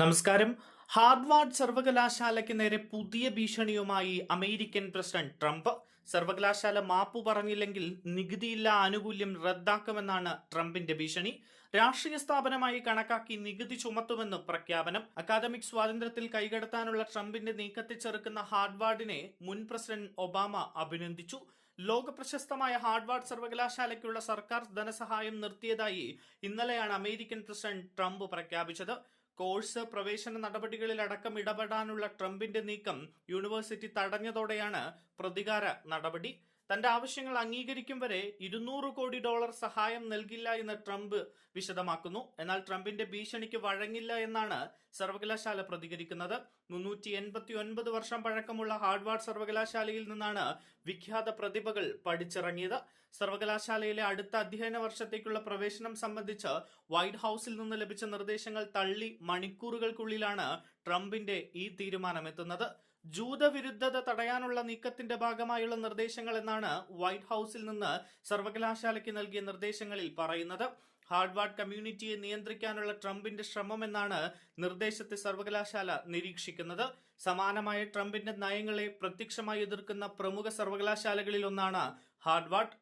നമസ്കാരം. ഹാർവാർഡ് സർവകലാശാലയ്ക്ക് നേരെ പുതിയ ഭീഷണിയുമായി അമേരിക്കൻ പ്രസിഡന്റ് ട്രംപ്. സർവകലാശാല മാപ്പു പറഞ്ഞില്ലെങ്കിൽ നികുതിയില്ല ആനുകൂല്യം റദ്ദാക്കുമെന്നാണ് ട്രംപിന്റെ ഭീഷണി. രാഷ്ട്രീയ സ്ഥാപനമായി കണക്കാക്കി നികുതി ചുമത്തുമെന്ന് പ്രഖ്യാപനം. അക്കാദമിക് സ്വാതന്ത്ര്യത്തിൽ കൈകടത്താനുള്ള ട്രംപിന്റെ നീക്കത്തെ ചെറുക്കുന്ന ഹാർവാർഡിനെ മുൻ പ്രസിഡന്റ് ഒബാമ അഭിനന്ദിച്ചു. ലോക പ്രശസ്തമായ ഹാർവാർഡ് സർവകലാശാലയ്ക്കുള്ള സർക്കാർ ധനസഹായം നിർത്തിയതായി ഇന്നലെയാണ് അമേരിക്കൻ പ്രസിഡന്റ് ട്രംപ് പ്രഖ്യാപിച്ചത്. കോഴ്സ് പ്രവേശന നടപടികളിൽ അടക്കം ഇടപെടാനുള്ള ട്രംപിന്റെ നീക്കം യൂണിവേഴ്സിറ്റി തടഞ്ഞതോടെയാണ് പ്രതികാര നടപടി. തന്റെ ആവശ്യങ്ങൾ അംഗീകരിക്കും വരെ ഇരുന്നൂറ് കോടി ഡോളർ സഹായം നൽകില്ല എന്ന് ട്രംപ് വിശദമാക്കുന്നു. എന്നാൽ ട്രംപിന്റെ ഭീഷണിക്ക് വഴങ്ങില്ല എന്നാണ് സർവകലാശാല പ്രതികരിക്കുന്നത്. മുന്നൂറ്റി എൺപത്തി ഒൻപത് വർഷം പഴക്കമുള്ള ഹാർഡ്വാർഡ് സർവകലാശാലയിൽ നിന്നാണ് വിഖ്യാത പ്രതിഭകൾ പഠിച്ചിറങ്ങിയത്. സർവകലാശാലയിലെ അടുത്ത അധ്യയന വർഷത്തേക്കുള്ള പ്രവേശനം സംബന്ധിച്ച് വൈറ്റ് ഹൌസിൽ നിന്ന് ലഭിച്ച നിർദ്ദേശങ്ങൾ തള്ളി മണിക്കൂറുകൾക്കുള്ളിലാണ് ട്രംപിന്റെ ഈ തീരുമാനമെത്തുന്നത്. ജൂതവിരുദ്ധത തടയാനുള്ള നീക്കത്തിന്റെ ഭാഗമായുള്ള നിർദ്ദേശങ്ങൾ എന്നാണ് വൈറ്റ് ഹൌസിൽ നിന്ന് സർവകലാശാലയ്ക്ക് നൽകിയ നിർദ്ദേശങ്ങളിൽ പറയുന്നത്. ഹാർഡ്വാർഡ് കമ്മ്യൂണിറ്റിയെ നിയന്ത്രിക്കാനുള്ള ട്രംപിന്റെ ശ്രമം എന്നാണ് നിർദ്ദേശത്തെ സർവകലാശാല നിരീക്ഷിക്കുന്നത്. സമാനമായ ട്രംപിന്റെ നയങ്ങളെ പ്രത്യക്ഷമായി എതിർക്കുന്ന പ്രമുഖ സർവകലാശാലകളിൽ ഒന്നാണ് ഹാർഡ്വാർഡ്